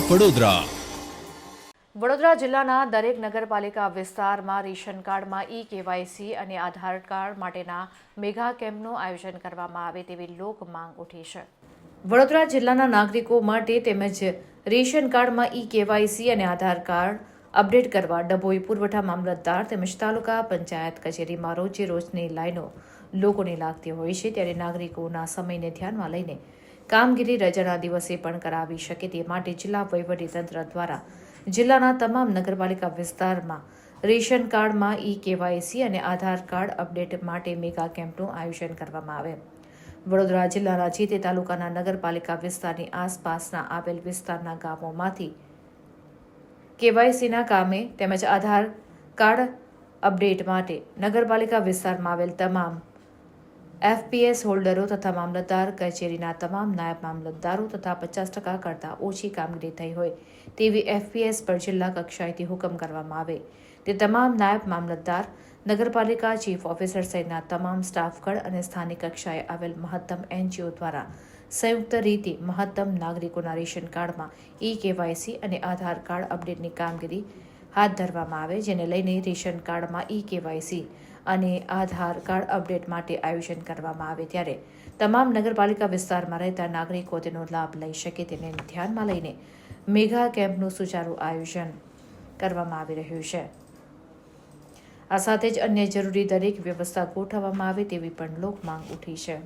વડોદરા વડોદરા જિલ્લાના દરેક નગરપાલિકા વિસ્તારમાં રેશન કાર્ડમાં ઈ કેવાયસી અને આધાર કાર્ડ માટેના મેગા કેમ્પનું આયોજન કરવામાં આવે તેવી લોક માંગ ઉઠી છે. વડોદરા જિલ્લાના નાગરિકો માટે તેમજ રેશન કાર્ડમાં ઈ કેવાયસી અને આધાર કાર્ડ અપડેટ કરવા ડભોઈ પુરવઠા મામલતદાર તેમજ તાલુકા પંચાયત કચેરીમાં રોજે રોજની લાઈનો લોકોને લાગતી હોય છે ત્યારે નાગરિકોના સમયને ધ્યાનમાં લઈને કામગીરી રજાના દિવસે પણ કરાવી શકે તે માટે જિલ્લા વહીવટીતંત્ર દ્વારા જિલ્લાના તમામ નગરપાલિકા વિસ્તારમાં રેશન કાર્ડમાં ઈ કેવાયસી અને આધાર કાર્ડ અપડેટ માટે મેગા કેમ્પનું આયોજન કરવામાં આવે. વડોદરા જિલ્લાના જે તે તાલુકાના નગરપાલિકા વિસ્તારની આસપાસના આવેલ વિસ્તારના ગામોમાંથી કેવાયસીના કામે તેમજ આધાર કાર્ડ અપડેટ માટે નગરપાલિકા વિસ્તારમાં આવેલ તમામ એફપીએસ હોલ્ડરો તથા મામલતદાર, કચેરીના તમામ નાયબ મામલતદારો તથા પચાસ ટકા કરતાં ઓછી કામગીરી થઈ હોય તેવી એફપીએસ પર જિલ્લા કક્ષાએથી હુકમ કરવામાં આવે. તે તમામ નાયબ મામલતદાર, નગરપાલિકા ચીફ ઓફિસર સહિતના તમામ સ્ટાફગણ અને સ્થાનિક કક્ષાએ આવેલ મહત્તમ એનજીઓ દ્વારા સંયુક્ત રીતે મહત્તમ નાગરિકોના રેશન કાર્ડમાં ઈ કેવાયસી અને આધાર કાર્ડ અપડેટની કામગીરી હાથ ધરવામાં આવે, જેને લઈને રેશન કાર્ડમાં ઈ કેવાયસી અને આધાર કાર્ડ અપડેટ માટે આયોજન કરવામાં આવે ત્યારે તમામ નગરપાલિકા વિસ્તારમાં રહેતા નાગરિકો તેનો લાભ લઈ શકે તેને ધ્યાનમાં લઈને મેગા કેમ્પનું સુચારું આયોજન કરવામાં આવી રહ્યું છે. આ સાથે જ અન્ય જરૂરી દરેક વ્યવસ્થા ગોઠવવામાં આવે તેવી પણ લોકમાંગ ઉઠી છે.